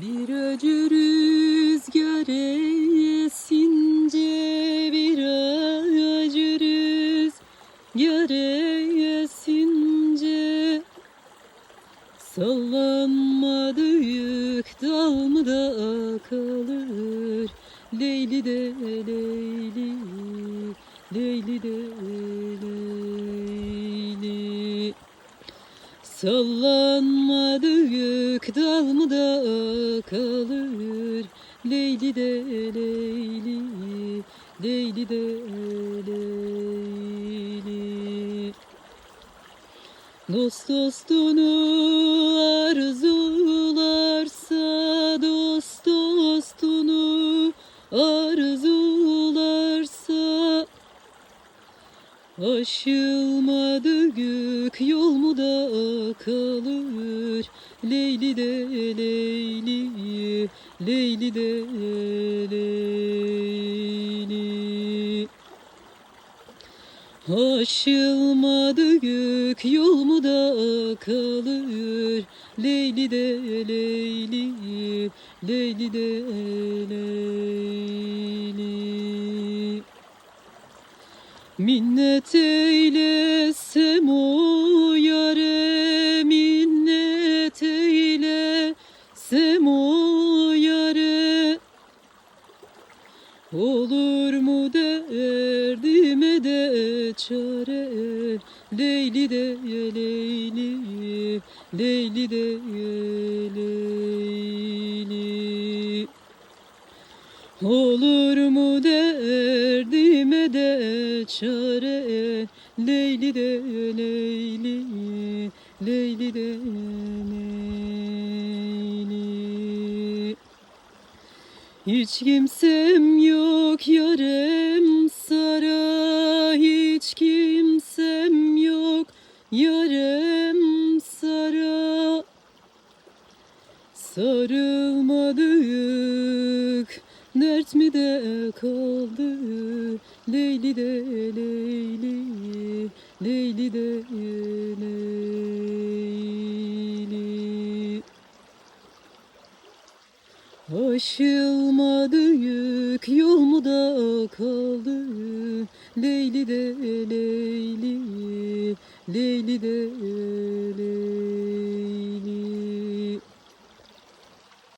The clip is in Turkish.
Bir acı rüzgar esince bir acı rüzgar esince. Sallanmadı yük dal mı da kalır Leyli de leyli Leyli de leyli Sallanmadı yük dal mı da kalır. Leyli de leyli Leyli de leyli. Dost dostunu arzularsa Dost dostunu arzularsa Aşılmadı yük yol mu da kalır? Leyli de leyli Leyli de leyli. Aşılmadı yük yol mu da kalır? Leyli de leyli Leyli de leyli Minnet eylesem o yare Minnet eylesem yare Olur mu derdime de çare? Leyli de leyli Leyli de leyli Olur mu derdime de çare? Leyli de leyli Leyli de leyli. Hiç kimsem yok yarem sara Hiç kimsem yok yarem sara. Sarılmadı yük Dert mi de kaldı? Leyli de leyli Leyli de leyli. Aşılmadı yük yol mu da kaldı? Leyli de leyli Leyli de leyli